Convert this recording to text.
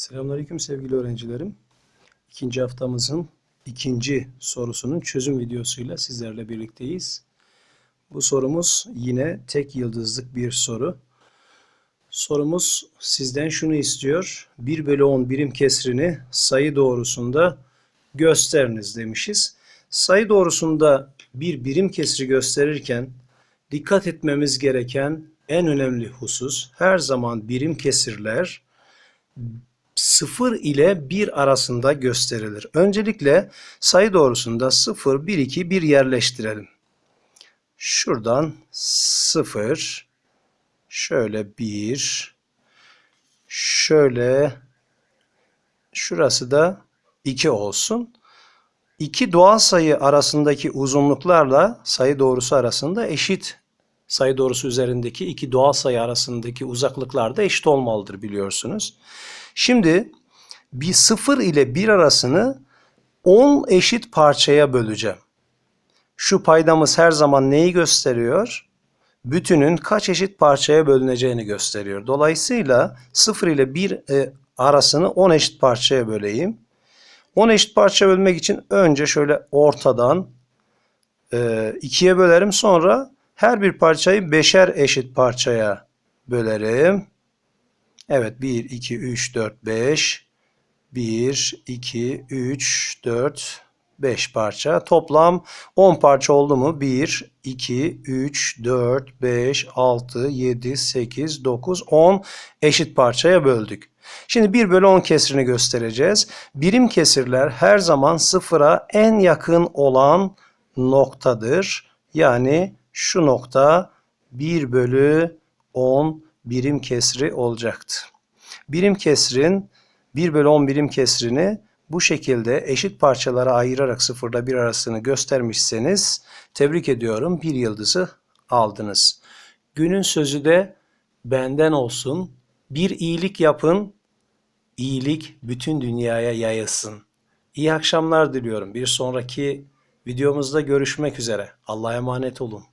Selamünaleyküm sevgili öğrencilerim. İkinci haftamızın ikinci sorusunun çözüm videosuyla sizlerle birlikteyiz. Bu sorumuz yine tek yıldızlık bir soru. Sorumuz sizden şunu istiyor. 1 bölü 10 birim kesrini sayı doğrusunda gösteriniz demişiz. Sayı doğrusunda bir birim kesri gösterirken dikkat etmemiz gereken en önemli husus her zaman birim kesirler 0 ile 1 arasında gösterilir. Öncelikle sayı doğrusunda 0, 1, 2, 1 yerleştirelim. Şuradan 0, şöyle 1, şöyle şurası da 2 olsun. İki doğal sayı arasındaki uzunluklarla sayı doğrusu arasında eşit sayı doğrusu üzerindeki iki doğal sayı arasındaki uzaklıklar da eşit olmalıdır biliyorsunuz. Şimdi bir 0 ile 1 arasını 10 eşit parçaya böleceğim. Şu paydamız her zaman neyi gösteriyor? Bütünün kaç eşit parçaya bölüneceğini gösteriyor. Dolayısıyla 0 ile 1 e, arasını 10 eşit parçaya böleyim. 10 eşit parça bölmek için önce şöyle ortadan e, ikiye bölerim. Sonra her bir parçayı beşer eşit parçaya bölerim. Evet 1, 2, 3, 4, 5. 1, 2, 3, 4, 5 parça. Toplam 10 parça oldu mu? 1, 2, 3, 4, 5, 6, 7, 8, 9, 10 eşit parçaya böldük. Şimdi 1 bölü 10 kesrini göstereceğiz. Birim kesirler her zaman sıfıra en yakın olan noktadır. Yani şu nokta 1 bölü 10 birim kesri olacaktı. Birim kesrin 1 bölü 10 birim kesrini bu şekilde eşit parçalara ayırarak sıfırla 1 arasını göstermişseniz tebrik ediyorum bir yıldızı aldınız. Günün sözü de benden olsun. Bir iyilik yapın, iyilik bütün dünyaya yayılsın. İyi akşamlar diliyorum. Bir sonraki videomuzda görüşmek üzere. Allah'a emanet olun.